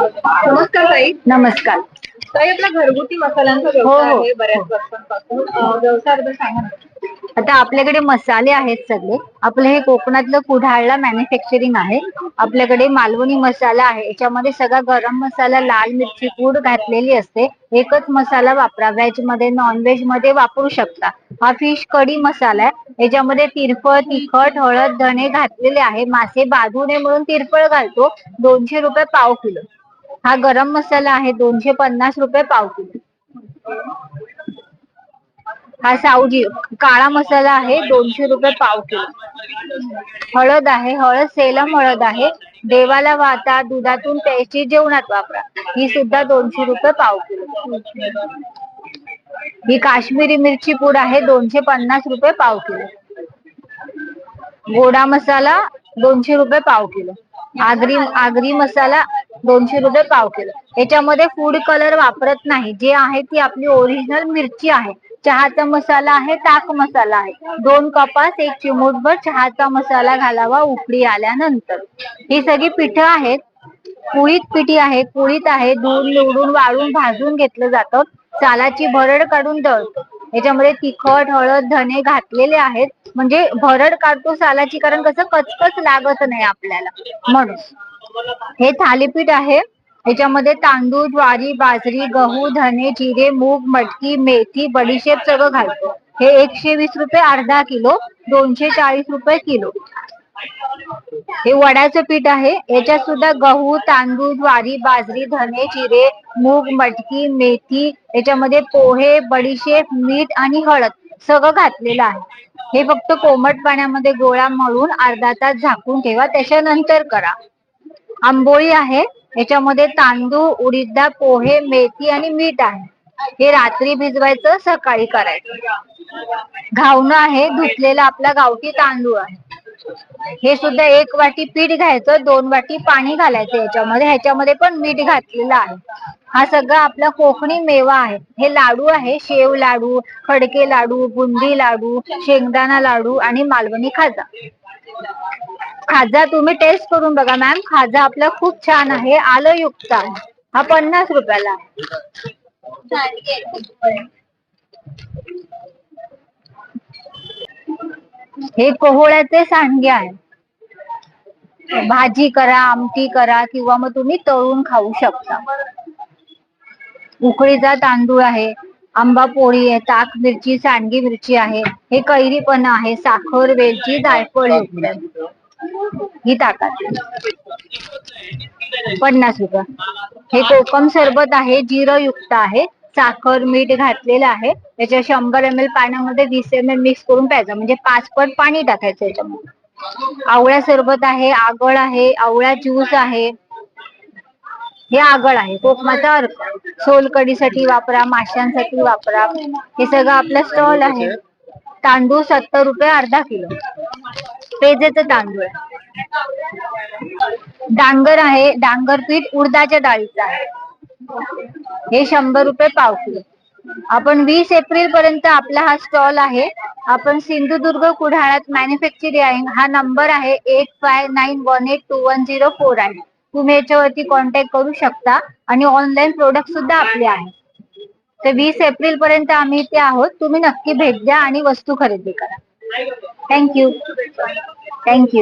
नमस्कार ताई. नमस्कार. ताई आपला घरगुती मसाल्यांचा हो, व्यवसाय हो. आहे बऱ्याच वर्षांपासून. अं, व्यवसायाबद्दल सांगा ना. आता आपल्याकडे मसाले आहेत सगळे. आपलं हे कोकणातलं कुढाळला मॅन्युफॅक्चरिंग आहे. आपल्याकडे मालवणी मसाला आहे. याच्यामध्ये सगळा गरम मसाला लाल मिरची पूड घातलेली असते. एकच मसाला वापरा. व्हेजमध्ये नॉन व्हेजमध्ये वापरू शकता. हा फिश कढी मसाला आहे. याच्यामध्ये तिरफळ तिखट हळद धणे घातलेले आहे. मासे बाधू नये म्हणून तिरफळ घालतो. दोनशे रुपये पाव किलो. हा गरम मसाला आहे दोनशे पन्नास रुपये पाव किलो. हा सावजी काळा मसाला आहे दोनशे रुपये पाव किलो. हळद आहे हळद सेलम हळद आहे. देवाला वाहता दुधातून प्यायची जेवणात वापरा. ही सुद्धा दोनशे रुपये पाव किलो. ही काश्मीरी मिरची पूड आहे दोनशे पन्नास रुपये पाव किलो. गोडा मसाला दोनशे रुपये पाव किलो. आगरी आगरी मसाला दोनशे रुपये पाव किलो. याच्यामध्ये फूड कलर वापरत नाही. जे आहे ती आपली ओरिजिनल मिरची आहे. चहाचा मसाला आहे ताक मसाला आहे. दोन कपास एक चिमूटभर चहाचा मसाला घालावा उकळी आल्यानंतर. ही सगळी पिठं आहेत. कुळीत पिठी आहे कुळीत आहे. दूध निवडून वाळून भाजून घेतलं जातं. सालाची भरड काढून दळतो. याच्यामध्ये तिखट हळद धने घातलेले आहेत. म्हणजे भरड काढतो सालाची कारण कसं कचकच लागत नाही आपल्याला. म्हणून. हे थालीपीठ आहे. याच्यामध्ये तांदूळ ज्वारी बाजरी गहू धने जिरे मूग मटकी मेथी बडीशेप सगळं घालतो. हे एकशे वीस रुपये अर्धा किलो दोनशे चाळीस रुपये किलो. हे वड्याचं पीठ आहे. याच्यात सुद्धा गहू तांदूळ ज्वारी बाजरी धने जिरे मूग मटकी मेथी याच्यामध्ये पोहे बडीशेप मीठ आणि हळद सगळं घातलेलं आहे. हे फक्त कोमट पाण्यामध्ये गोळा मळून अर्धा तास झाकून ठेवा. त्याच्यानंतर करा. आंबोळी आहे. याच्यामध्ये तांदूळ उडीदा पोहे मेथी आणि मीठ आहे. हे रात्री भिजवायचं सकाळी करायचं. घावणं आहे धुतलेला आपला गावठी तांदूळ आहे. हे सुद्धा एक वाटी पीठ घ्यायचं दोन वाटी पाणी घालायचं याच्यामध्ये. ह्याच्यामध्ये पण मीठ घातलेलं आहे. हा सगळा आपला कोकणी मेवा आहे. हे लाडू आहे. शेव लाडू खडके लाडू बुंदी लाडू शेंगदाणा लाडू आणि मालवणी खाजा. खाजा तुम्ही टेस्ट करून बघा मॅम खाजा आपला खूप छान आहे. आलं युक्त आहे. हा पन्नास रुपयाला. आहे हे कोहळ्याचे सांडगे आहे भाजी करा आमटी करा किंवा मग तुम्ही तळून खाऊ शकता. उकळीचा तांदूळ आहे आंबा पोळी आहे ताक मिरची सांडगी मिरची आहे हे कैरीपण आहे साखर वेलची जायफळ ही ताकात पन्नास रुपये. हे कोकम सरबत आहे जिरं युक्त आहे साखर मीठ घातलेलं आहे. त्याच्या शंभर एम एल पाण्यामध्ये वीस एम एल मिक्स करून प्यायचं. म्हणजे पाच पट पाणी टाकायचं याच्यामध्ये. आवळा सरबत आहे आगळ आहे आवळा ज्यूस आहे. हे आगळ आहे. कोकमाचा अर्क. सोलकडीसाठी वापरा माशांसाठी वापरा. हे सगळं आपला स्टॉल आहे. तांदूळ सत्तर रुपये अर्धा किलो. पेजेचं तांदूळ. डांगर आहे. डांगर पीठ उडदाच्या डाळीचं आहे. हे शंभर रुपये पाव किलो. आपण वीस एप्रिल पर्यंत आपला हा स्टॉल आहे. आपण सिंधुदुर्ग कुढाळ्यात मॅन्युफॅक्चरिंग हा नंबर आहे eight five nine one eight two one zero four आहे. तुम्ही याच्यावरती कॉन्टॅक्ट करू शकता आणि ऑनलाईन प्रोडक्ट सुद्धा आपले आहे. तर वीस एप्रिल पर्यंत आम्ही इथे आहोत. तुम्ही नक्की भेट द्या आणि वस्तू खरेदी करा. Thank you thank you